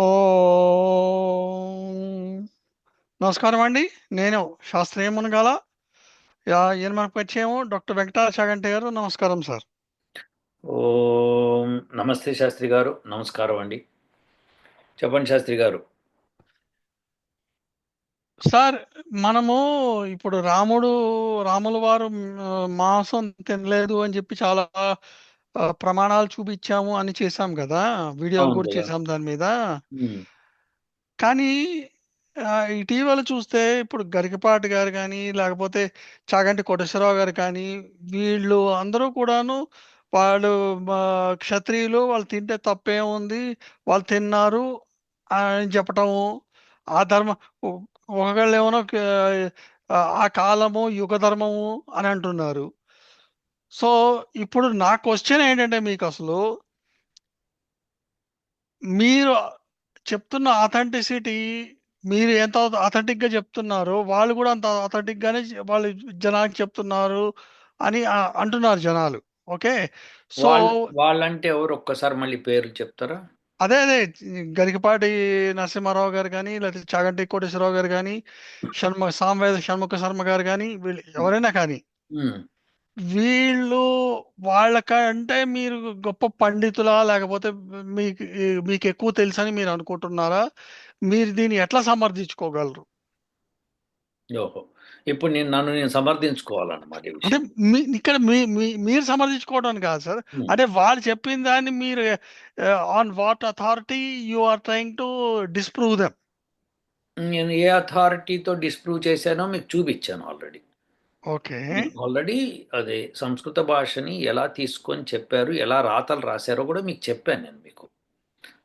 ఓం నమస్కారం అండి. నేను శాస్త్రీయ మునగాల. ఈయన మనకు పరిచయం డాక్టర్ వెంకటాచాగంటి గారు. నమస్కారం సార్. ఓం నమస్తే శాస్త్రి గారు. నమస్కారం అండి. చెప్పండి శాస్త్రి గారు. సార్ మనము ఇప్పుడు రాముడు రాముల వారు మాంసం తినలేదు అని చెప్పి చాలా ఆ, ప్రమాణాలు చూపించాము అని చేశాం కదా. వీడియోలు అవును కూడా కదా. చేశాం దాని మీద. కానీ ఇటీవల చూస్తే ఇప్పుడు గరికపాటి గారు కానీ లేకపోతే చాగంటి కోటేశ్వరరావు గారు కానీ వీళ్ళు అందరూ కూడాను వాళ్ళు మా క్షత్రియులు వాళ్ళు తింటే తప్పేం ఉంది వాళ్ళు తిన్నారు అని చెప్పటము ఆ ధర్మ ఒ- ఒకళ్ళు ఏమో ఆ కాలము యుగ ధర్మము అని అంటున్నారు. సో ఇప్పుడు నా క్వశ్చన్ ఏంటంటే మీకు అసలు మీరు చెప్తున్న అథెంటిసిటీ మీరు ఎంత అథెంటిక్గా చెప్తున్నారో వాళ్ళు కూడా అంత అథెంటిక్ గానే చె- వాళ్ళు జనానికి చెప్తున్నారు అని అంటున్నారు జనాలు. ఓకే? సో వాళ్ళ వాళ్ళంటే ఎవరు ఒక్కసారి మళ్ళీ పేర్లు చెప్తారా? అదే అదే. గరికపాటి నరసింహారావు గారు కానీ లేకపోతే చాగంటి కోటేశ్వరరావు గారు కానీ షణ్ముఖ సామవేద షణ్ముఖ శర్మ గారు కానీ వీళ్ళు ఎవరైనా కానీ వీళ్ళు వాళ్ళకంటే మీరు గొప్ప పండితులా లేకపోతే మీకు మీకు ఎక్కువ తెలుసని మీరు అనుకుంటున్నారా? మీరు దీన్ని ఎట్లా సమర్థించుకోగలరు? ఓహో. ఇప్పుడు నేను నన్ను నేను సమర్థించుకోవాలన్నమాట అంటే మీ ఇక్కడ మీ మీరు సమర్థించుకోవడానికి కాదు సార్. అంటే వాళ్ళు చెప్పిన దాన్ని మీరు on what authority you are trying to disprove them నేను ఏ అథారిటీతో డిస్ప్రూవ్ చేశానో మీకు చూపించాను ఆల్రెడీ ఓకే. ఆల్రెడీ అదే సంస్కృత భాషని ఎలా తీసుకొని చెప్పారు ఎలా రాతలు రాశారో కూడా మీకు చెప్పాను నేను మీకు.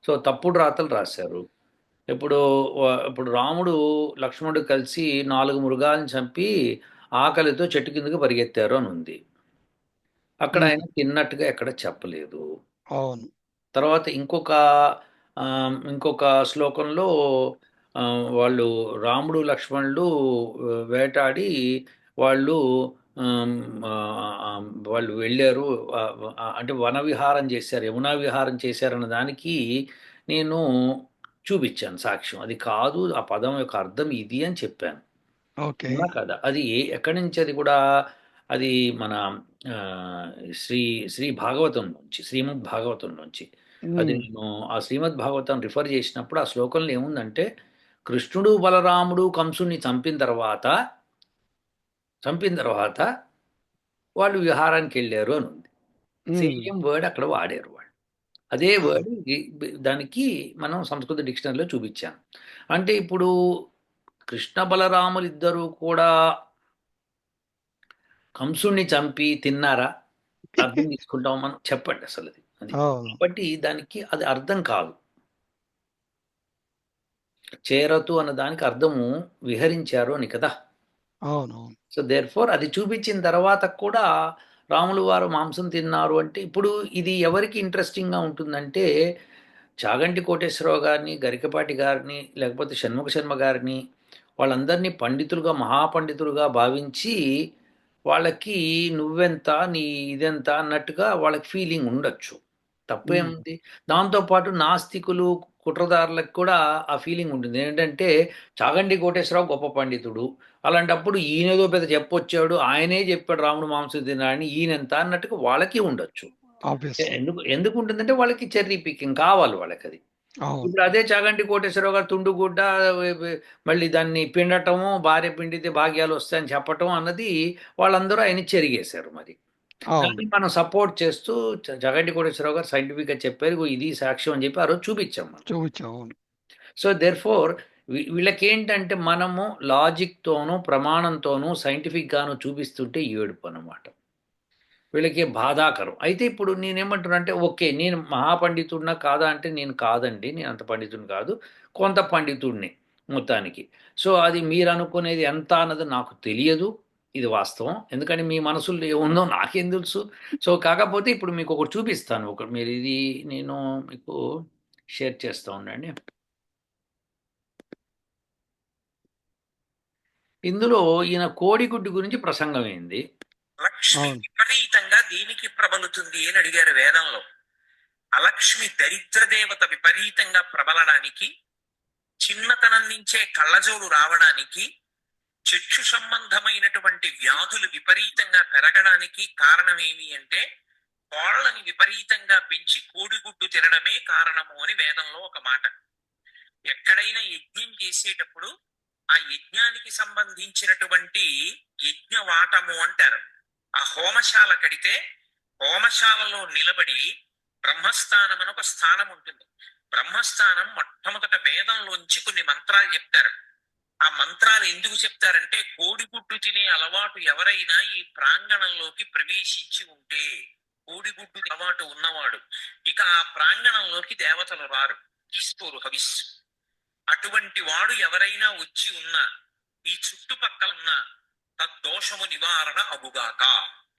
సో తప్పుడు రాతలు రాశారు. ఇప్పుడు వా- ఇప్పుడు రాముడు లక్ష్మణుడు కలిసి నాలుగు మృగాలను చంపి ఆకలితో చెట్టు కిందకి పరిగెత్తారు అని ఉంది. అక్కడ. ఆయన తిన్నట్టుగా ఎక్కడ చెప్పలేదు. అవును. తర్వాత ఇంకొక ఇంకొక శ్లోకంలో వాళ్ళు రాముడు లక్ష్మణుడు ఆ, వేటాడి వాళ్ళు వాళ్ళు వెళ్ళారు అంటే వన విహారం చేశారు యమునా విహారం చేశారన్న దానికి నేను చూపించాను సాక్ష్యం. అది కాదు ఆ పదం యొక్క అర్థం ఇది అని చెప్పాను. కదా అది ఎక్కడి నుంచి అది కూడా అది మన శ్రీ శ్రీ భాగవతం నుంచి శ్రీమద్ భాగవతం నుంచి. అది. నేను ఆ శ్రీమద్ భాగవతం రిఫర్ చేసినప్పుడు ఆ శ్లోకంలో ఏముందంటే కృష్ణుడు బలరాముడు కంసుని చంపిన తర్వాత చంపిన తర్వాత వాళ్ళు విహారానికి వెళ్ళారు అని ఉంది. సేమ్ వర్డ్ అక్కడ వాడారు వాళ్ళు. అదే వర్డ్ దానికి మనం సంస్కృత డిక్షనరీలో చూపించాం. అంటే ఇప్పుడు కృష్ణ బలరాములు ఇద్దరు కూడా కంసుణ్ణి చంపి తిన్నారా? అర్థం తీసుకుంటాం మనం? చెప్పండి అసలు అది. కాబట్టి దానికి అది అర్థం కాదు. చేరతు అన్న దానికి అర్థము విహరించారు అని కదా. అవును సో దేర్ ఫోర్ అది చూపించిన తర్వాత కూడా రాములు వారు మాంసం తిన్నారు అంటే ఇప్పుడు ఇది ఎవరికి ఇంట్రెస్టింగ్గా ఉంటుందంటే చాగంటి కోటేశ్వరరావు గారిని గరికపాటి గారిని లేకపోతే షణ్ముఖ శర్మ గారిని వాళ్ళందరినీ పండితులుగా మహాపండితులుగా భావించి వాళ్ళకి నువ్వెంత నీ ఇదెంత అన్నట్టుగా వాళ్ళకి ఫీలింగ్ ఉండొచ్చు. తప్పేముంది దాంతోపాటు నాస్తికులు కుట్రదారులకు కూడా ఆ ఫీలింగ్ ఉంటుంది. ఏంటంటే చాగంటి కోటేశ్వరరావు గొప్ప పండితుడు. అలాంటప్పుడు ఈయనేదో పెద్ద చెప్పొచ్చాడు ఆయనే చెప్పాడు రాముడు మాంసం తినాలని ఈయనెంత అన్నట్టుగా వాళ్ళకి ఉండొచ్చు. ఎందుకు ఎందుకు ఉంటుందంటే వాళ్ళకి చెర్రీ పికింగ్ కావాలి వాళ్ళకి అది ఇప్పుడు అదే చాగంటి కోటేశ్వరరావు గారు తుండుగుడ్డ మళ్ళీ దాన్ని పిండటము భార్య పిండితే భాగ్యాలు వస్తాయని చెప్పటం అన్నది వాళ్ళందరూ ఆయన చెరిగేశారు మరి. మనం సపోర్ట్ చేస్తూ జగంటి కోటేశ్వరరావు గారు సైంటిఫిక్గా చెప్పారు "ఇగో ఇది సాక్ష్యం అని చెప్పి ఆ రోజు చూపించాం సో దెర్ ఫోర్ వీళ్ళకేంటంటే మనము లాజిక్తోనూ ప్రమాణంతోనూ సైంటిఫిక్గాను చూపిస్తుంటే ఏడుపు అనమాట వీళ్ళకి బాధాకరం. అయితే ఇప్పుడు నేనేమంటున్నా అంటే ఓకే నేను మహాపండితుడినా కాదా అంటే నేను కాదండి. నేను అంత పండితుడిని కాదు. కొంత పండితుడిని మొత్తానికి. సో అది మీరు అనుకునేది ఎంత అన్నది నాకు తెలియదు. ఇది వాస్తవం. ఎందుకంటే మీ మనసులో ఏముందో నాకేం తెలుసు. సో కాకపోతే ఇప్పుడు మీకు ఒకటి చూపిస్తాను. ఒక మీరు ఇది నేను మీకు షేర్ చేస్తూ ఉండండి. ఇందులో ఈయన కోడిగుడ్డు గురించి ప్రసంగం అయింది లక్ష్మి. విపరీతంగా దీనికి ప్రబలుతుంది అని అడిగారు వేదంలో. అలక్ష్మి దరిద్ర దేవత విపరీతంగా ప్రబలడానికి చిన్నతనం నుంచే కళ్ళజోడు రావడానికి చక్షు సంబంధమైనటువంటి వ్యాధులు విపరీతంగా పెరగడానికి కారణం ఏమి అంటే కోళ్ళని విపరీతంగా పెంచి కోడిగుడ్డు తినడమే కారణము అని వేదంలో ఒక మాట. ఎక్కడైనా యజ్ఞం చేసేటప్పుడు ఆ యజ్ఞానికి సంబంధించినటువంటి యజ్ఞవాటము అంటారు. ఆ హోమశాల కడితే హోమశాలలో నిలబడి బ్రహ్మస్థానం అని ఒక స్థానం ఉంటుంది. బ్రహ్మస్థానం మొట్టమొదట వేదంలోంచి కొన్ని మంత్రాలు చెప్తారు. ఆ మంత్రాలు ఎందుకు చెప్తారంటే కోడిగుడ్డు తినే అలవాటు ఎవరైనా ఈ ప్రాంగణంలోకి ప్రవేశించి ఉంటే కోడిగుడ్డు అలవాటు ఉన్నవాడు. ఇక ఆ ప్రాంగణంలోకి దేవతలు రారు. తీసుకోరు హవిస్సు. అటువంటి వాడు ఎవరైనా వచ్చి ఉన్నా ఈ చుట్టుపక్కల ఉన్న తద్దోషము నివారణ అగుగాక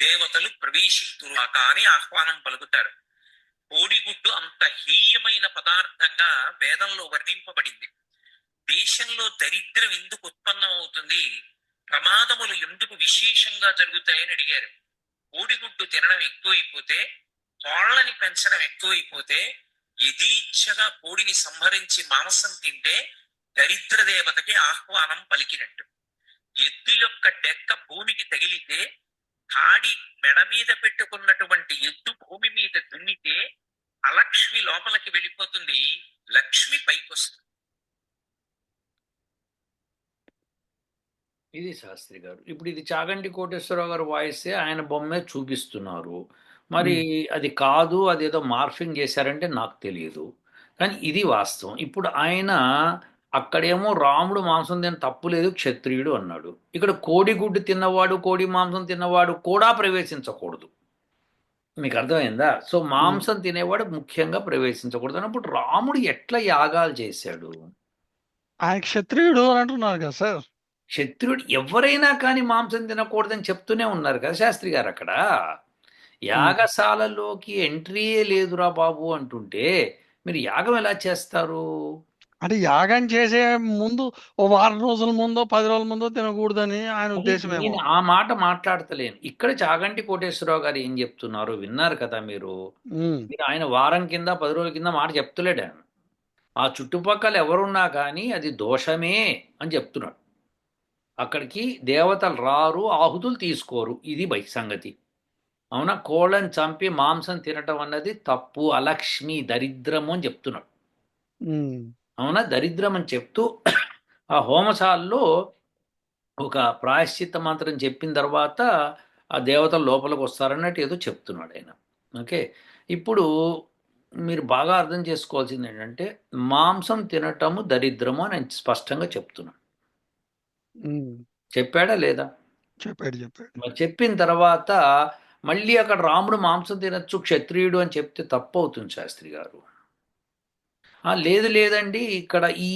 దేవతలు ప్రవేశింతురాక అని ఆహ్వానం పలుకుతారు కోడిగుడ్డు అంత హీయమైన పదార్థంగా వేదంలో వర్ణింపబడింది. దేశంలో దరిద్రం ఎందుకు ఉత్పన్నమవుతుంది? ప్రమాదములు ఎందుకు విశేషంగా జరుగుతాయని అడిగారు. కోడిగుడ్డు తినడం ఎక్కువైపోతే కోళ్ళని పెంచడం ఎక్కువైపోతే యథీచ్ఛగా కోడిని సంహరించి మాంసం తింటే దరిద్ర దేవతకి ఆహ్వానం పలికినట్టు. ఎద్దు యొక్క డెక్క భూమికి తగిలితే కాడి మెడ మీద పెట్టుకున్నటువంటి ఎద్దు భూమి మీద దున్నితే అలక్ష్మి లోపలికి వెళ్ళిపోతుంది లక్ష్మి పైకొస్తుంది. ఇది శాస్త్రి గారు. ఇప్పుడు ఇది చాగంటి కోటేశ్వరరావు గారు వాయిస్తే ఆయన బొమ్మే చూపిస్తున్నారు. మరి అది కాదు అదేదో మార్ఫింగ్ చేశారంటే నాకు తెలియదు కానీ ఇది వాస్తవం. ఇప్పుడు ఆయన అక్కడేమో రాముడు మాంసం తిన తప్పు లేదు క్షత్రియుడు అన్నాడు. ఇక్కడ కోడిగుడ్డు తిన్నవాడు కోడి మాంసం తిన్నవాడు కూడా ప్రవేశించకూడదు. మీకు అర్థమైందా? సో మాంసం తినేవాడు ముఖ్యంగా ప్రవేశించకూడదు అన్నప్పుడు రాముడు ఎట్లా యాగాలు చేశాడు? ఆయన క్షత్రియుడు అని అంటున్నారు కదా సార్. క్షత్రుడు ఎవరైనా కానీ మాంసం తినకూడదని చెప్తూనే ఉన్నారు కదా శాస్త్రి గారు అక్కడ. యాగశాలలోకి ఎంట్రీయే లేదురా బాబు అంటుంటే మీరు యాగం ఎలా చేస్తారు? అంటే యాగం చేసే ముందు ఓ వారం రోజుల ముందో పది రోజుల ముందో తినకూడదని ఆయన ఉద్దేశమేమో. నేను ఆ మాట మాట్లాడతలేను. ఇక్కడ చాగంటి కోటేశ్వరరావు గారు ఏం చెప్తున్నారు విన్నారు కదా మీరు? ఆయన వారం కింద పది రోజుల కింద మాట చెప్తలేడు ఆయన. ఆ చుట్టుపక్కల ఎవరున్నా కానీ అది దోషమే అని చెప్తున్నాడు. అక్కడికి దేవతలు రారు ఆహుతులు తీసుకోరు. ఇది బై సంగతి అవునా? కోళ్ళని చంపి మాంసం తినటం అన్నది తప్పు అలక్ష్మి దరిద్రము అని చెప్తున్నాడు. అవునా? దరిద్రం అని చెప్తూ ఆ హోమశాలలో ఒక ప్రాయశ్చిత్త మంత్రం చెప్పిన తర్వాత ఆ దేవతలు లోపలికి వస్తారన్నట్టు ఏదో చెప్తున్నాడు ఆయన. ఓకే? ఇప్పుడు మీరు బాగా అర్థం చేసుకోవాల్సింది ఏంటంటే మాంసం తినటము దరిద్రము అని ఆయన స్పష్టంగా చెప్తున్నాడు. ఉమ్, చెప్పాడా లేదా? చెప్పాడు చెప్పాడు. చెప్పిన తర్వాత మళ్ళీ అక్కడ రాముడు మాంసం తినచ్చు క్షత్రియుడు అని చెప్తే తప్పు అవుతుంది శాస్త్రి గారు లేదు లేదండి ఇక్కడ ఈ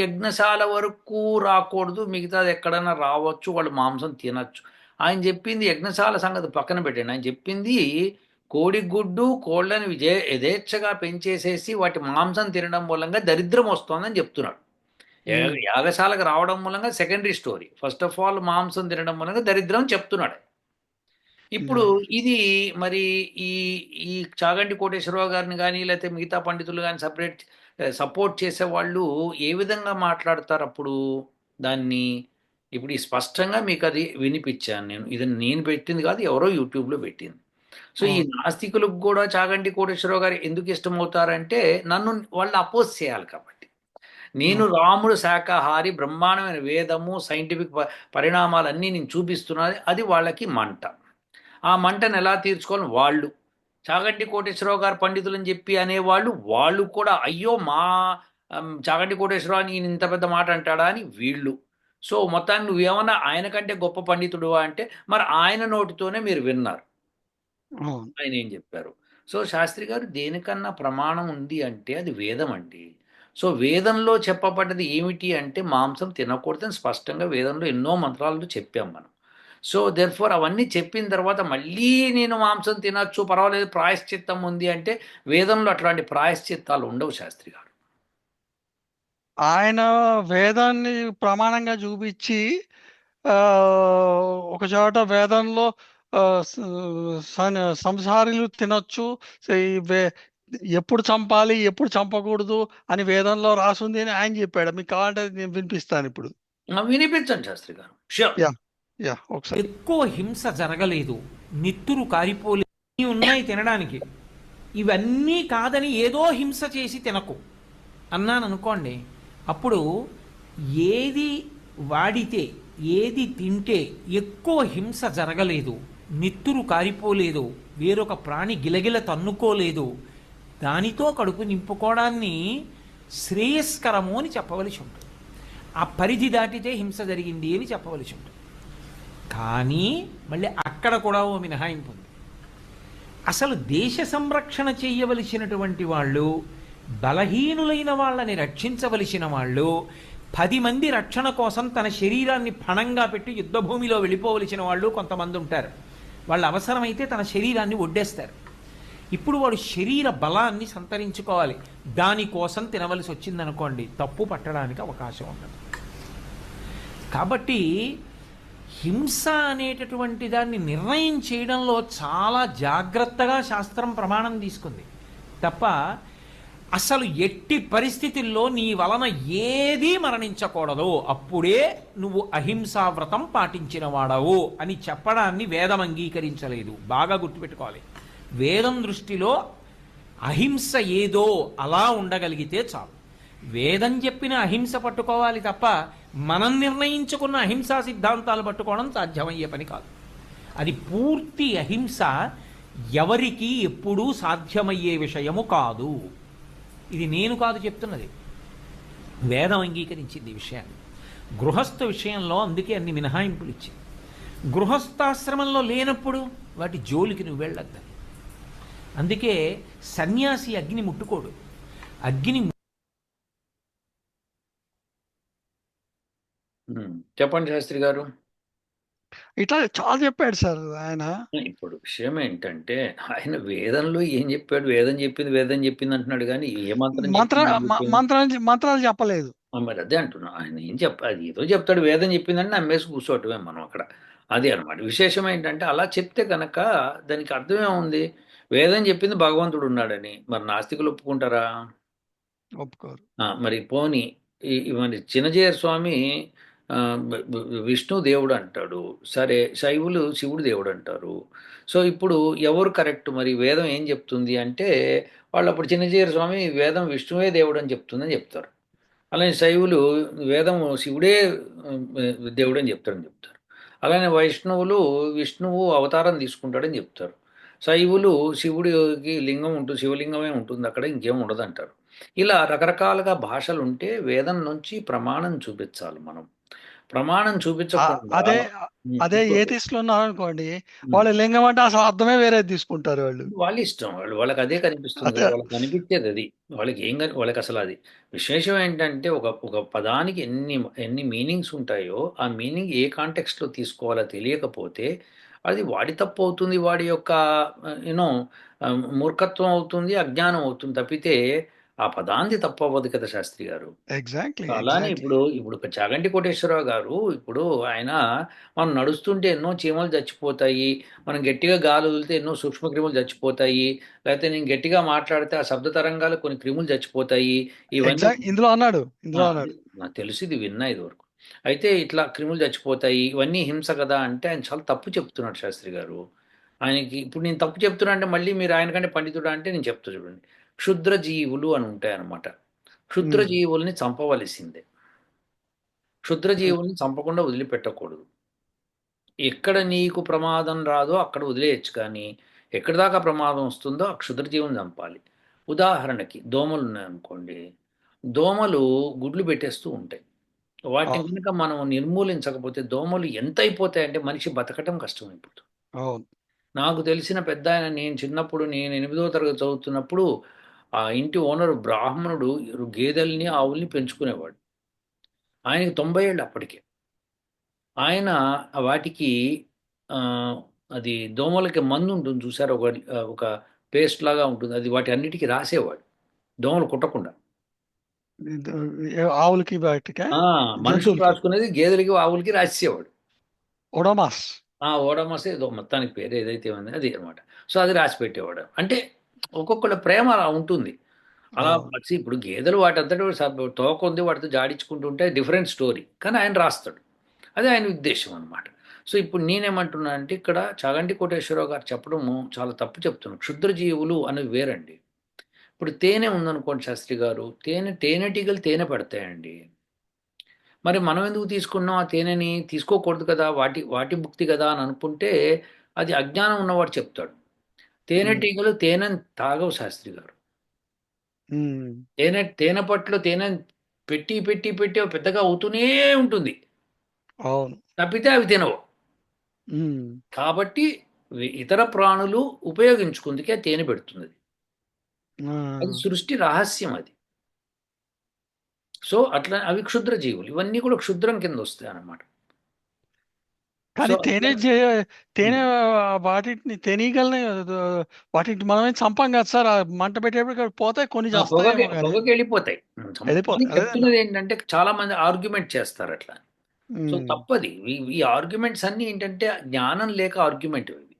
యజ్ఞశాల వరకు రాకూడదు మిగతాది ఎక్కడైనా రావచ్చు వాళ్ళు మాంసం తినచ్చు. ఆయన చెప్పింది యజ్ఞశాల సంగతి పక్కన పెట్టండి. ఆయన చెప్పింది కోడిగుడ్డు కోళ్ళని విజయ యథేచ్ఛగా పెంచేసేసి వాటి మాంసం తినడం మూలంగా దరిద్రం వస్తుందని చెప్తున్నాడు. యాగశాలకు రావడం మూలంగా secondary story. First of all మాంసం తినడం మూలంగా దరిద్రం చెప్తున్నాడు ఇప్పుడు ఇది మరి ఈ ఈ చాగంటి కోటేశ్వరరావు గారిని కానీ లేకపోతే మిగతా పండితులు కానీ సపరేట్ సపోర్ట్ చేసే వాళ్ళు ఏ విధంగా మాట్లాడతారు అప్పుడు దాన్ని? ఇప్పుడు ఈ స్పష్టంగా మీకు అది వినిపించాను నేను. ఇది నేను పెట్టింది కాదు ఎవరో యూట్యూబ్లో పెట్టింది. సో ఈ. నాస్తికులకు కూడా చాగంటి కోటేశ్వరరావు గారు ఎందుకు ఇష్టమవుతారంటే నన్ను వాళ్ళని అపోజ్ చేయాలి కాబట్టి. నేను రాముడు శాకాహారి బ్రహ్మాండమైన వేదము సైంటిఫిక్ పరిణామాలన్నీ నేను చూపిస్తున్నాను అది వాళ్ళకి మంట. ఆ మంటను ఎలా తీర్చుకోవాలి? వాళ్ళు. చాగంటి కోటేశ్వరరావు గారు పండితులని చెప్పి అనేవాళ్ళు వాళ్ళు కూడా అయ్యో మా చాగంటి కోటేశ్వరరావు అని ఈయన ఇంత పెద్ద మాట అంటాడా అని వీళ్ళు. సో మొత్తాన్ని నువ్వేమన్నా ఆయన కంటే గొప్ప పండితుడు అంటే మరి ఆయన నోటితోనే మీరు విన్నారు. ఆయన ఏం చెప్పారు? సో శాస్త్రి గారు దేనికన్నా ప్రమాణం ఉంది అంటే అది వేదం అండి. సో వేదంలో చెప్పబడ్డది ఏమిటి అంటే మాంసం తినకూడదని స్పష్టంగా వేదంలో ఎన్నో మంత్రాలతో చెప్పాం మనం. సో దెర్ఫోర్ అవన్నీ చెప్పిన తర్వాత మళ్ళీ నేను మాంసం తినచ్చు పర్వాలేదు ప్రాయశ్చిత్తం ఉంది అంటే వేదంలో అట్లాంటి ప్రాయశ్చిత్తాలు ఉండవు శాస్త్రి గారు. ఆయన వేదాన్ని ప్రమాణంగా చూపించి ఒక చోట వేదంలో సంసారులు తినొచ్చు ఎప్పుడు చంపాలి ఎప్పుడు చంపకూడదు అని వేదంలో రాసుంది అని ఆయన చెప్పాడు. మీకు కావాలంటే నేను వినిపిస్తాను ఇప్పుడు. వినిపించండి శాస్త్రి గారు. ఎక్కువ హింస జరగలేదు. నిత్తురు కారిపోలేదు. ఉన్నాయి తినడానికి. ఇవన్నీ కాదని ఏదో హింస చేసి తినకు. అన్నాను అనుకోండి. అప్పుడు ఏది వాడితే ఏది తింటే ఎక్కువ హింస జరగలేదు. నిత్తురు కారిపోలేదు. వేరొక ప్రాణి గిలగిల తన్నుకోలేదు. దానితో కడుపు నింపుకోవడాన్ని శ్రేయస్కరము అని చెప్పవలసి ఉంటుంది. ఆ పరిధి దాటితే హింస జరిగింది అని చెప్పవలసి ఉంటుంది. కానీ మళ్ళీ అక్కడ కూడా ఓ మినహాయింపు ఉంది. అసలు దేశ సంరక్షణ చేయవలసినటువంటి వాళ్ళు బలహీనులైన వాళ్ళని రక్షించవలసిన వాళ్ళు పది మంది రక్షణ కోసం తన శరీరాన్ని పణంగా పెట్టి యుద్ధభూమిలో వెళ్ళిపోవలసిన వాళ్ళు కొంతమంది ఉంటారు. వాళ్ళు అవసరమైతే తన శరీరాన్ని ఒడ్డేస్తారు. ఇప్పుడు వాడు శరీర బలాన్ని సంతరించుకోవాలి. దానికోసం తినవలసి వచ్చిందనుకోండి తప్పు పట్టడానికి అవకాశం ఉండదు. కాబట్టి హింస అనేటటువంటి దాన్ని నిర్ణయం చేయడంలో చాలా జాగ్రత్తగా శాస్త్రం ప్రమాణం తీసుకుంది. తప్ప అసలు ఎట్టి పరిస్థితుల్లో నీ వలన ఏదీ మరణించకూడదు. అప్పుడే నువ్వు అహింసా వ్రతం పాటించిన వాడవు అని చెప్పడాన్ని వేదం అంగీకరించలేదు. బాగా గుర్తుపెట్టుకోవాలి. వేదం దృష్టిలో అహింస ఏదో అలా ఉండగలిగితే చాలు. వేదం చెప్పిన అహింస పట్టుకోవాలి తప్ప మనం నిర్ణయించుకున్న అహింసా సిద్ధాంతాలు పట్టుకోవడం సాధ్యమయ్యే పని కాదు. అది పూర్తి అహింస ఎవరికి ఎప్పుడూ సాధ్యమయ్యే విషయము కాదు. ఇది నేను కాదు చెప్తున్నది. వేదం అంగీకరించింది ఈ విషయాన్ని. గృహస్థ విషయంలో అందుకే అన్ని మినహాయింపులు ఇచ్చింది. గృహస్థాశ్రమంలో లేనప్పుడు వాటి జోలికి నువ్వు వెళ్ళొద్దని. అందుకే సన్యాసి అగ్ని ముట్టుకోడు. అగ్ని చెప్పండి శాస్త్రి గారు. ఇట్లా చాలా చెప్పాడు సార్ ఆయన. ఇప్పుడు విషయం ఏంటంటే ఆయన వేదంలో ఏం చెప్పాడు? వేదం చెప్పింది వేదం చెప్పింది అంటున్నాడు కానీ ఏ మంత్రం మంత్ర? మంత్రాలు మంత్రాలు చెప్పలేదు. మరి అదే అంటున్నా. ఆయన ఏం చెప్ప అది ఏదో చెప్తాడు వేదం చెప్పిందని నమ్మేసి కూర్చోవటమే మనం అక్కడ. అదే అనమాట విశేషం ఏంటంటే అలా చెప్తే కనుక దానికి అర్థమే ఉంది వేదం చెప్పింది భగవంతుడు ఉన్నాడని. మరి నాస్తికులు ఒప్పుకుంటారా? ఒప్పుకోరు. మరి పోని మరి చిన్నజీయర్ స్వామి విష్ణు దేవుడు అంటాడు. సరే శైవులు శివుడు దేవుడు అంటారు. సో ఇప్పుడు ఎవరు కరెక్ట్? మరి వేదం ఏం చెప్తుంది అంటే వాళ్ళు అప్పుడు చిన్నజీయర్ స్వామి వేదం విష్ణువే దేవుడు అని చెప్తుందని చెప్తారు. అలానే శైవులు వేదం శివుడే దేవుడు అని చెప్తారని చెప్తారు. అలానే వైష్ణవులు విష్ణువు అవతారం తీసుకుంటాడని చెప్తారు. శైవులు శివుడికి లింగం ఉంటుంది శివలింగమే ఉంటుంది అక్కడ ఇంకేం ఉండదు అంటారు ఇలా రకరకాలుగా భాషలు ఉంటే వేదం నుంచి ప్రమాణం చూపించాలి మనం. ప్రమాణం చూపించకుండా అదే అదే ఏతిస్టులు ఉన్నారు అనుకోండి వాళ్ళ లింగం అంటే అసలు అర్థమే వేరే తీసుకుంటారు వాళ్ళు. వాళ్ళ ఇష్టం వాళ్ళు వాళ్ళకి అదే కనిపిస్తుంది వాళ్ళకి కనిపించేది అది. వాళ్ళకి ఏం కని వాళ్ళకి అసలు అది. విశేషం ఏంటంటే ఒక ఒక పదానికి ఎన్ని ఎన్ని మీనింగ్స్ ఉంటాయో ఆ మీనింగ్ ఏ కాంటెక్స్ట్లో తీసుకోవాలో తెలియకపోతే అది వాడి తప్పు అవుతుంది వాడి యొక్క యూనో మూర్ఖత్వం అవుతుంది అజ్ఞానం అవుతుంది తప్పితే ఆ పదాంతి తప్పు అవ్వదు కదా శాస్త్రి గారు. ఎగ్జాక్ట్లీ అలానే ఇప్పుడు ఇప్పుడు చాగంటి కోటేశ్వరరావు గారు ఇప్పుడు ఆయన మనం నడుస్తుంటే ఎన్నో చీమలు చచ్చిపోతాయి మనం గట్టిగా గాలి వదిలితే ఎన్నో సూక్ష్మక్రిములు చచ్చిపోతాయి లేకపోతే నేను గట్టిగా మాట్లాడితే ఆ శబ్ద తరంగాలు కొన్ని క్రిములు చచ్చిపోతాయి ఇవన్నీ ఇందులో అన్నాడు ఇందులో అన్నాడు. నాకు తెలిసి ఇది విన్నా ఇది వరకు. అయితే ఇట్లా క్రిములు చచ్చిపోతాయి ఇవన్నీ హింస కదా అంటే ఆయన చాలా తప్పు చెప్తున్నాడు శాస్త్రి గారు. ఆయనకి ఇప్పుడు నేను తప్పు చెప్తున్నా అంటే మళ్ళీ మీరు ఆయనకంటే పండితుడా అంటే నేను చెప్తా చూడండి. క్షుద్ర జీవులు అని ఉంటాయి అన్నమాట క్షుద్ర Hmm. జీవుల్ని చంపవలసిందే. క్షుద్ర జీవుల్ని చంపకుండా వదిలిపెట్టకూడదు. ఎక్కడ నీకు ప్రమాదం రాదో అక్కడ వదిలేయచ్చు కానీ ఎక్కడి దాకా ప్రమాదం వస్తుందో ఆ క్షుద్ర జీవుని చంపాలి. ఉదాహరణకి దోమలు ఉన్నాయనుకోండి. దోమలు గుడ్లు పెట్టేస్తూ ఉంటాయి. వాటిని. కనుక మనం నిర్మూలించకపోతే దోమలు ఎంత అయిపోతాయంటే మనిషి బతకటం కష్టమైపోతుంది. నాకు తెలిసిన పెద్ద ఆయన నేను చిన్నప్పుడు నేను ఎనిమిదో తరగతి చదువుతున్నప్పుడు ఆ ఇంటి ఓనర్ బ్రాహ్మణుడు గేదెల్ని ఆవుల్ని పెంచుకునేవాడు. ఆయనకి తొంభై ఏళ్ళు అప్పటికే. ఆయన వాటికి అది దోమలకి మందు ఉంటుంది చూసారు? ఒక ఒక పేస్ట్ లాగా ఉంటుంది. అది వాటి అన్నిటికీ రాసేవాడు. దోమలు కుట్టకుండా. ఆవులకి మనుషులు. రాసుకునేది గేదెలకి ఆవులకి రాసేవాడు. ఒడమాస్ ఆ ఓడమస్ ఏదో మొత్తానికి పేరు ఏదైతే ఉంది అది అనమాట సో అది రాసి పెట్టేవాడు. అంటే ఒక్కొక్కళ్ళ ప్రేమ అలా ఉంటుంది. అలా. వచ్చి ఇప్పుడు గేదెలు వాటంతట సబ్- తోక ఉంది వాటితో జాడించుకుంటుంటే డిఫరెంట్ స్టోరీ. కానీ ఆయన రాస్తాడు. అదే ఆయన ఉద్దేశం అనమాట సో ఇప్పుడు నేనేమంటున్నా అంటే ఇక్కడ చాగంటి కోటేశ్వరరావు గారు చెప్పడము చాలా తప్పు చెప్తున్నాను క్షుద్ర జీవులు అనేవి వేరండి. ఇప్పుడు తేనె ఉందనుకోండి శాస్త్రి గారు తేనె తేనెటీగలు తేనె పడతాయండి. మరి మనం ఎందుకు తీసుకున్నాం ఆ తేనెని? తీసుకోకూడదు కదా వాటి వాటి భుక్తి కదా అని అనుకుంటే అది అజ్ఞానం ఉన్నవాడు చెప్తాడు. తేనెటీగలు తేనె తాగవు శాస్త్రి గారు. తేనె తేనె పట్టులో తేనె పెట్టి పెట్టి పెట్టి పెద్దగా అవుతూనే ఉంటుంది. అవును. తప్పితే అవి తినవు. కాబట్టి ఇతర ప్రాణులు ఉపయోగించుకుందుకే తేనె పెడుతుంది అది సృష్టి రహస్యం అది. సో అట్లా అవి క్షుద్ర జీవులు ఇవన్నీ కూడా క్షుద్రం కింద వస్తాయి అన్నమాట కానీ తేనె తేనె వాటిని తేనీగల్ని వాటిని మనమే చంపం కదా సార్. ఆ మంట పెట్టేప్పుడు పోతాయి కొన్ని పొగకి వెళ్ళిపోతాయి. చెప్తున్నది ఏంటంటే చాలా మంది ఆర్గ్యుమెంట్ చేస్తారు అట్లా. సో తప్పది. ఈ- ఆర్గ్యుమెంట్స్ అన్ని ఏంటంటే జ్ఞానం లేక ఆర్గ్యుమెంట్ ఇవి.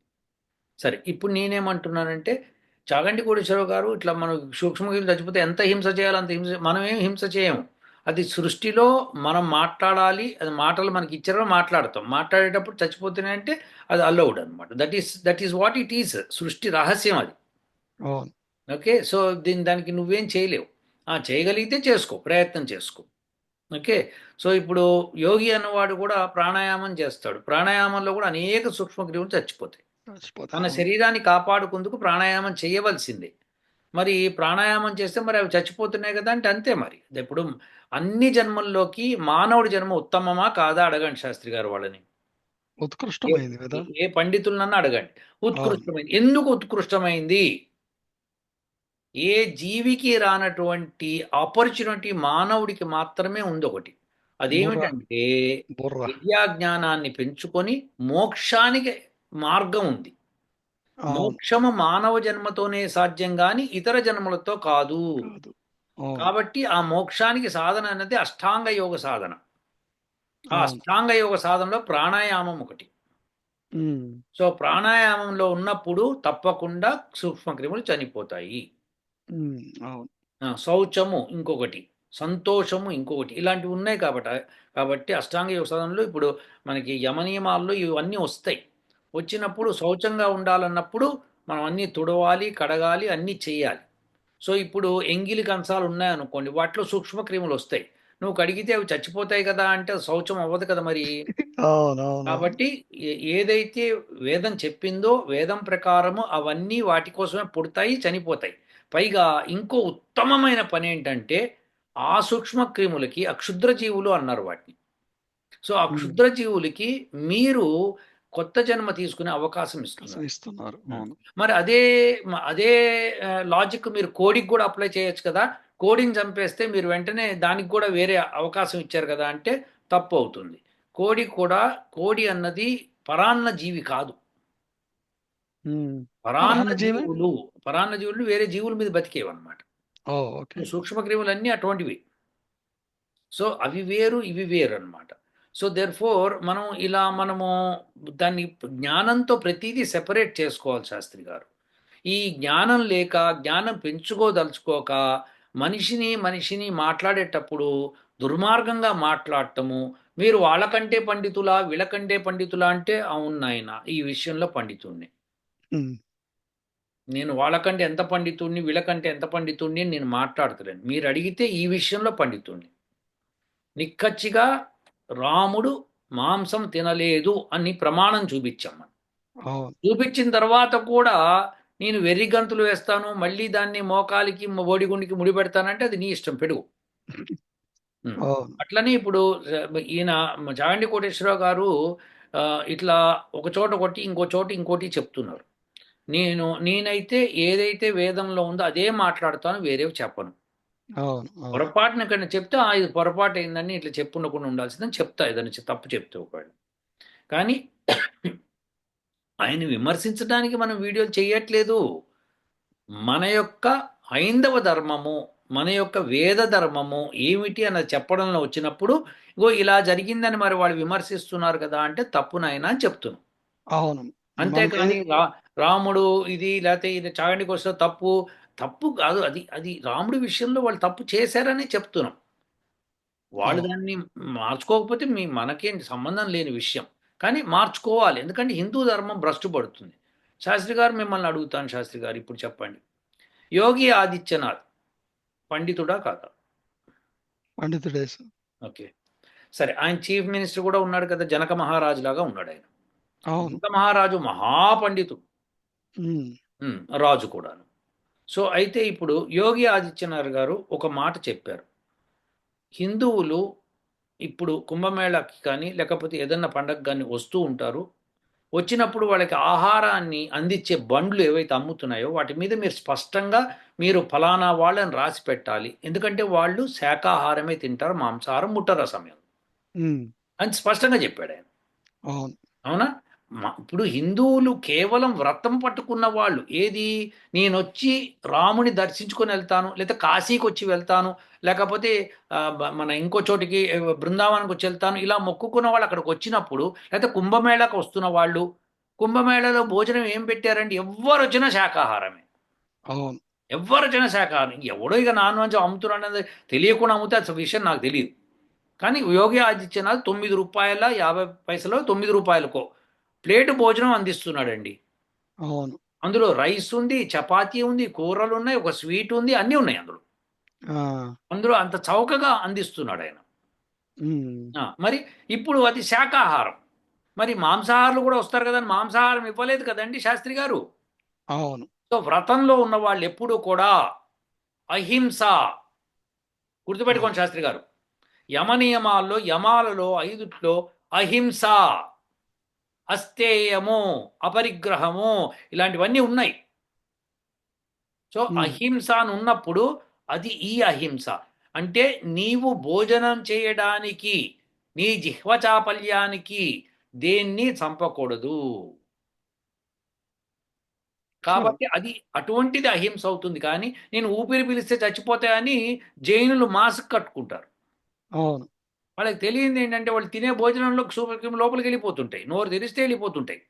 సరే ఇప్పుడు నేనేమంటున్నానంటే చాగంటి కోటేశ్వరరావు గారు ఇట్లా మనం సూక్ష్మజీవులు చచ్చిపోతే ఎంత హింస చేయాలి అంత హింస మనం ఏం హింస చేయము. అది సృష్టిలో మనం మాట్లాడాలి అది మాటలు మనకి ఇచ్చారో మాట్లాడతాం. మాట్లాడేటప్పుడు చచ్చిపోతున్నాయంటే అది అలౌడ్ అనమాట that is that is what it is సృష్టి రహస్యం అది. ఓకే? సో దీని దానికి నువ్వేం చేయలేవు. ఆ, చేయగలిగితే చేసుకో ప్రయత్నం చేసుకో. ఓకే? సో ఇప్పుడు యోగి అన్నవాడు కూడా ప్రాణాయామం చేస్తాడు. ప్రాణాయామంలో కూడా అనేక సూక్ష్మక్రియలు చచ్చిపోతాయి. తన. శరీరాన్ని కాపాడుకుందుకు ప్రాణాయామం చేయవలసిందే. మరి ప్రాణాయామం చేస్తే మరి అవి చచ్చిపోతున్నాయి కదా అంటే అంతే మరి. ఇప్పుడు అన్ని జన్మల్లోకి మానవుడి జన్మ ఉత్తమమా కాదా అడగండి శాస్త్రి గారు వాళ్ళని. ఉత్కృష్టమైంది కదా. ఏ పండితులనన్నా అడగండి. ఉత్కృష్టమైంది. ఎందుకు ఉత్కృష్టమైంది? ఏ జీవికి రానటువంటి ఆపర్చునిటీ మానవుడికి మాత్రమే ఉంది ఒకటి అదేమిటంటే విద్యా జ్ఞానాన్ని పెంచుకొని మోక్షానికి మార్గం ఉంది. మోక్షము మానవ జన్మతోనే సాధ్యం గాని ఇతర జన్మలతో కాదు. కాబట్టి ఆ మోక్షానికి సాధన అనేది అష్టాంగ యోగ సాధన. ఆ అష్టాంగ యోగ సాధనలో ప్రాణాయామం ఒకటి. సో ప్రాణాయామంలో ఉన్నప్పుడు తప్పకుండా సూక్ష్మక్రిములు చనిపోతాయి. శౌచము ఇంకొకటి సంతోషము ఇంకొకటి ఇలాంటివి ఉన్నాయి కాబట్టి కాబట్టి అష్టాంగ యోగ సాధనలో ఇప్పుడు మనకి యమనియమాల్లో ఇవన్నీ వస్తాయి. వచ్చినప్పుడు శౌచంగా ఉండాలన్నప్పుడు మనం అన్నీ తుడవాలి కడగాలి అన్నీ చేయాలి. సో ఇప్పుడు ఎంగిలి కంచాలు ఉన్నాయనుకోండి వాటిలో సూక్ష్మక్రిములు వస్తాయి. నువ్వు కడిగితే అవి చచ్చిపోతాయి కదా అంటే శౌచం అవ్వదు కదా మరి. కాబట్టి ఏదైతే వేదం చెప్పిందో వేదం ప్రకారము అవన్నీ వాటి కోసమే పుడతాయి చనిపోతాయి. పైగా ఇంకో ఉత్తమమైన పని ఏంటంటే ఆ సూక్ష్మ క్రిములకి అక్షుద్ర జీవులు అన్నారు వాటిని. సో ఆ. క్షుద్ర జీవులకి మీరు కొత్త జన్మ తీసుకునే అవకాశం ఇస్తున్నారు. మరి అదే అదే లాజిక్ మీరు కోడికి కూడా అప్లై చేయొచ్చు కదా. కోడిని చంపేస్తే మీరు వెంటనే దానికి కూడా వేరే అవకాశం ఇచ్చారు కదా అంటే తప్పు అవుతుంది. కోడి కూడా కోడి అన్నది పరాన్న జీవి కాదు. పరాన్న పరాన్న జీవి? జీవులు పరాన్న జీవులు వేరే జీవుల మీద బతికేవి అనమాట ఓ ఓకే. సూక్ష్మక్రిములన్నీ అటువంటివి. సో అవి వేరు ఇవి వేరు అనమాట సో దేర్ ఫోర్ మనం ఇలా మనము దాన్ని జ్ఞానంతో ప్రతిదీ సెపరేట్ చేసుకోవాలి శాస్త్రి గారు ఈ జ్ఞానం లేక జ్ఞానం పెంచుకోదలుచుకోక మనిషిని మనిషిని మాట్లాడేటప్పుడు దుర్మార్గంగా మాట్లాడటము మీరు వాళ్ళకంటే పండితులా వీళ్ళకంటే పండితులా అంటే అవును నాయన ఈ విషయంలో ఉమ్, నేను వాళ్ళకంటే ఎంత పండితుడిని వీళ్ళకంటే ఎంత పండితుడిని అని నేను మాట్లాడతలేను మీరు అడిగితే ఈ విషయంలో పండితుడిని నిక్కచ్చిగా రాముడు మాంసం తినలేదు అని ప్రమాణం చూపించాం మనం చూపించిన తర్వాత కూడా నేను వెర్రి గంతులు వేస్తాను మళ్ళీ దాన్ని మోకాలికి బోడిగుండికి ముడి పెడతానంటే అది నీ ఇష్టం పెడుగు అట్లనే ఇప్పుడు ఈయన జాగండి కోటేశ్వరరావు గారు ఇట్లా ఒక చోట ఒకటి ఇంకో చోట ఇంకోటి చెప్తున్నారు. నేను నేనైతే ఏదైతే వేదంలో ఉందో అదే మాట్లాడతాను వేరేవి చెప్పను. అవును అవును. పొరపాటున ఎక్కడైనా చెప్తే "ఆ, ఇది పొరపాటు అయిందని ఇట్లా చెప్పుండకుండా ఉండాల్సిందని చెప్తా ఏదైనా చె- తప్పు చెప్తే ఒకవేళ. కానీ ఆయన విమర్శించడానికి మనం వీడియోలు చేయట్లేదు. మన యొక్క హైందవ ధర్మము మన యొక్క వేద ధర్మము ఏమిటి అన్నది చెప్పడంలో వచ్చినప్పుడు ఇగో ఇలా జరిగిందని మరి వాళ్ళు విమర్శిస్తున్నారు కదా అంటే తప్పునైనా అని చెప్తున్నాం. అవును. అంతేకాని రా రాముడు ఇది లేకపోతే ఇది చాగంటికి వస్తే తప్పు తప్పు కాదు. అది అది రాముడి విషయంలో వాళ్ళు తప్పు చేశారని చెప్తున్నాం. వాళ్ళు. దాన్ని మార్చుకోకపోతే మీ మనకేంటి సంబంధం లేని విషయం. కానీ మార్చుకోవాలి. ఎందుకంటే హిందూ ధర్మం భ్రష్టు పడుతుంది శాస్త్రి గారు మిమ్మల్ని అడుగుతాను శాస్త్రి గారు ఇప్పుడు చెప్పండి. యోగి ఆదిత్యనాథ్ పండితుడా కాదా? పండితుడే సార్. ఓకే. సరే ఆయన చీఫ్ మినిస్టర్ కూడా ఉన్నాడు కదా జనక మహారాజు లాగా ఉన్నాడు ఆయన. జనక మహారాజు మహాపండితుడు. రాజు కూడాను. సో అయితే ఇప్పుడు యోగి ఆదిత్యనాథ్ గారు ఒక మాట చెప్పారు. హిందువులు ఇప్పుడు కుంభమేళకి కానీ లేకపోతే ఏదన్నా పండగ కానీ వస్తూ ఉంటారు. వచ్చినప్పుడు వాళ్ళకి ఆహారాన్ని అందించే బండ్లు ఏవైతే అమ్ముతున్నాయో వాటి మీద మీరు స్పష్టంగా మీరు ఫలానా వాళ్ళని రాసి పెట్టాలి. ఎందుకంటే వాళ్ళు శాకాహారమే తింటారు మాంసాహారం ముట్టరు ఆ సమయం అని స్పష్టంగా చెప్పాడు ఆయన. అవును? ఇప్పుడు హిందువులు కేవలం వ్రతం పట్టుకున్న వాళ్ళు. ఏది? నేను వచ్చి రాముని దర్శించుకొని వెళ్తాను లేదా కాశీకి వచ్చి వెళ్తాను లేకపోతే మన ఇంకో చోటికి ఏ, బృందావనానికి వచ్చి వెళ్తాను ఇలా మొక్కుకున్న వాళ్ళు అక్కడికి వచ్చినప్పుడు లేకపోతే కుంభమేళాకు వస్తున్న వాళ్ళు. కుంభమేళాలో భోజనం ఏం పెట్టారండి? ఎవ్వరు వచ్చినా శాకాహారమే అవును. ఎవ్వరు వచ్చినా శాకాహారం ఎవడో ఇక నాన్ వెజ్ అమ్ముతున్నాడు తెలియకుండా అమ్ముతే అసలు విషయం నాకు తెలియదు కానీ యోగి ఆదిత్యనాథ్ తొమ్మిది రూపాయల యాభై పైసలు తొమ్మిది రూపాయలకో ప్లేటు భోజనం అందిస్తున్నాడండి. అవును. అందులో రైస్ ఉంది చపాతీ ఉంది కూరలు ఉన్నాయి ఒక స్వీట్ ఉంది అన్నీ ఉన్నాయి అందులో. అందులో అంత చౌకగా అందిస్తున్నాడు ఆయన మరి ఇప్పుడు అది శాకాహారం. మరి మాంసాహారులు కూడా వస్తారు కదండి మాంసాహారం ఇవ్వలేదు కదండి శాస్త్రి గారు? అవును. సో వ్రతంలో ఉన్న వాళ్ళు ఎప్పుడూ కూడా అహింస గుర్తుపెట్టుకోండి శాస్త్రి గారు. యమ నియమాల్లో యమాలలో ఐదుట్లో అహింస అస్తేయము అపరిగ్రహము ఇలాంటివన్నీ ఉన్నాయి. So Hmm. అహింస అని ఉన్నప్పుడు అది ఈ అహింస. అంటే నీవు భోజనం చేయడానికి నీ జిహ్వ చాపల్యానికి దేన్ని చంపకూడదు? కాబట్టి అది అటువంటిది అహింస అవుతుంది. కానీ నేను ఊపిరి పిలిస్తే చచ్చిపోతాయని జైనులు మాస్క్ కట్టుకుంటారు. అవును. వాళ్ళకి తెలియంది ఏంటంటే వాళ్ళు తినే భోజనంలో సూపర్ లోపలికి వెళ్ళిపోతుంటాయి. నోరు తెరిస్తే వెళ్ళిపోతుంటాయి.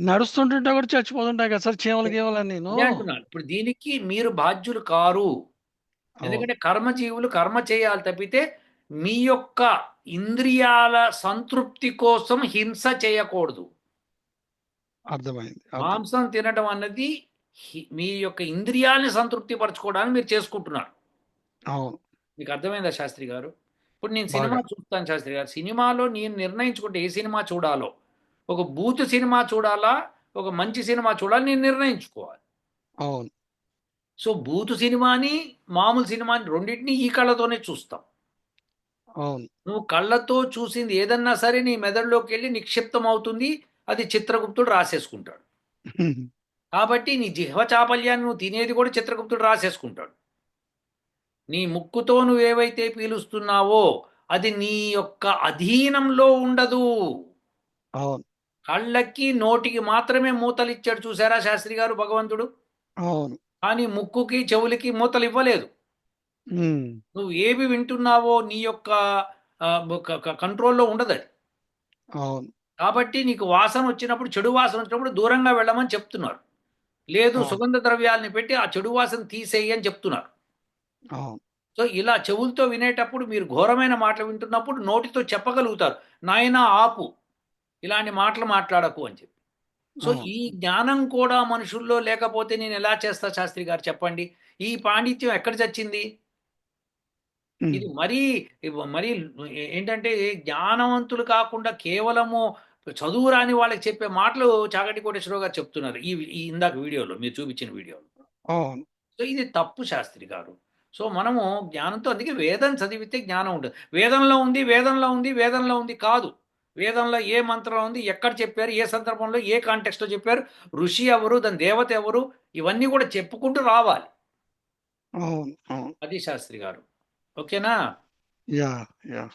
నడుస్తుంటుంటే కూడా చచ్చిపోతుంటాయి కదా సార్ చీమలు అంటున్నాను. ఇప్పుడు దీనికి మీరు బాధ్యులు కారు. ఎందుకంటే కర్మజీవులు కర్మ చేయాలి తప్పితే మీ యొక్క ఇంద్రియాల సంతృప్తి కోసం హింస చేయకూడదు. అర్థమైంది. అర్థం. మాంసం తినడం అన్నది మీ యొక్క ఇంద్రియాలని సంతృప్తి పరచుకోవడానికి మీరు చేసుకుంటున్నారు. అవును. మీకు అర్థమైందా శాస్త్రి గారు? ఇప్పుడు నేను సినిమా చూస్తాను శాస్త్రి గారు. సినిమాలో నేను నిర్ణయించుకుంటే ఏ సినిమా చూడాలో? ఒక బూత్ సినిమా చూడాలా? ఒక మంచి సినిమా చూడాలి నేను నిర్ణయించుకోవాలి. అవును. సో బూతు సినిమాని మామూలు సినిమాని రెండింటిని ఈ కళ్ళతోనే చూస్తాం. అవును. నువ్వు కళ్ళతో చూసింది ఏదన్నా సరే నీ మెదడులోకి వెళ్ళి నిక్షిప్తం అవుతుంది. అది చిత్రగుప్తుడు రాసేసుకుంటాడు. కాబట్టి నీ జిహ్వ చాపల్యాన్ని నువ్వు తినేది కూడా చిత్రగుప్తుడు రాసేసుకుంటాడు. నీ ముక్కుతో నువ్వు ఏవైతే పీలుస్తున్నావో అది నీ యొక్క అధీనంలో ఉండదు. అవును. కళ్ళకి నోటికి మాత్రమే మూతలు ఇచ్చాడు చూసారా శాస్త్రి గారు భగవంతుడు? అవును. కానీ ముక్కుకి చెవులకి మూతలు ఇవ్వలేదు నువ్వు ఏవి వింటున్నావో నీ యొక్క కంట్రోల్లో ఉండదు అది. అవును. కాబట్టి నీకు వాసన వచ్చినప్పుడు చెడు వాసన వచ్చినప్పుడు దూరంగా వెళ్ళమని చెప్తున్నారు. లేదు. సుగంధ ద్రవ్యాలని పెట్టి ఆ చెడు వాసన తీసేయి అని చెప్తున్నారు. సో ఇలా చెవులతో వినేటప్పుడు మీరు ఘోరమైన మాటలు వింటున్నప్పుడు నోటితో చెప్పగలుగుతారు. నాయనా ఆపు ఇలాంటి మాటలు మాట్లాడకు అని చెప్పి. సో. ఈ జ్ఞానం కూడా మనుషుల్లో లేకపోతే నేను ఎలా చేస్తా శాస్త్రి గారు చెప్పండి? ఈ పాండిత్యం ఎక్కడ చచ్చింది? ఇది మరీ మరీ ఏంటంటే జ్ఞానవంతులు కాకుండా కేవలము చదువు రాని వాళ్ళకి చెప్పే మాటలు చాగటి కోటేశ్వరరావు గారు చెప్తున్నారు. ఈ ఇందాక వీడియోలో మీరు చూపించిన వీడియోలో. సో ఇది తప్పు శాస్త్రి గారు. సో మనము జ్ఞానంతో అందుకే వేదం చదివితే జ్ఞానం ఉంటుంది వేదంలో ఉంది వేదంలో ఉంది వేదంలో ఉంది కాదు. వేదంలో ఏ మంత్రంలో ఉంది ఎక్కడ చెప్పారు ఏ సందర్భంలో ఏ కాంటెక్స్ట్లో చెప్పారు ఋషి ఎవరు దాని దేవత ఎవరు ఇవన్నీ కూడా చెప్పుకుంటూ రావాలి. అది శాస్త్రి గారు. ఓకేనా?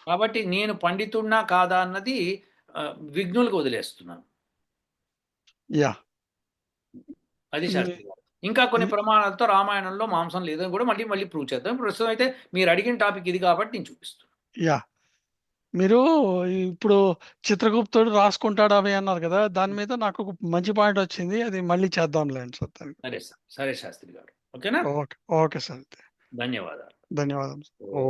కాబట్టి నేను పండితుడినా కాదా అన్నది విఘ్నులకు వదిలేస్తున్నాను. యా. అది శాస్త్రి గారు. ఇంకా కొన్ని ప్రమాణాలతో రామాయణంలో మాంసం లేదని కూడా మళ్ళీ మళ్ళీ ప్రూవ్ చేద్దాం. ప్రస్తుతం అయితే మీరు అడిగిన టాపిక్ ఇది కాబట్టి నేను చూపిస్తాను యా. మీరు ఇప్పుడు చిత్రగుప్తుడు రాసుకుంటాడు అవి అన్నారు కదా దాని మీద నాకు ఒక మంచి పాయింట్ వచ్చింది అది మళ్ళీ చేద్దాంలేండి సార్ దానికి సరే సార్ సరే శాస్త్రి గారు. ఓకేనా? ఓకే ఓకే సార్ ధన్యవాదాలు. ధన్యవాదాలు ఓ.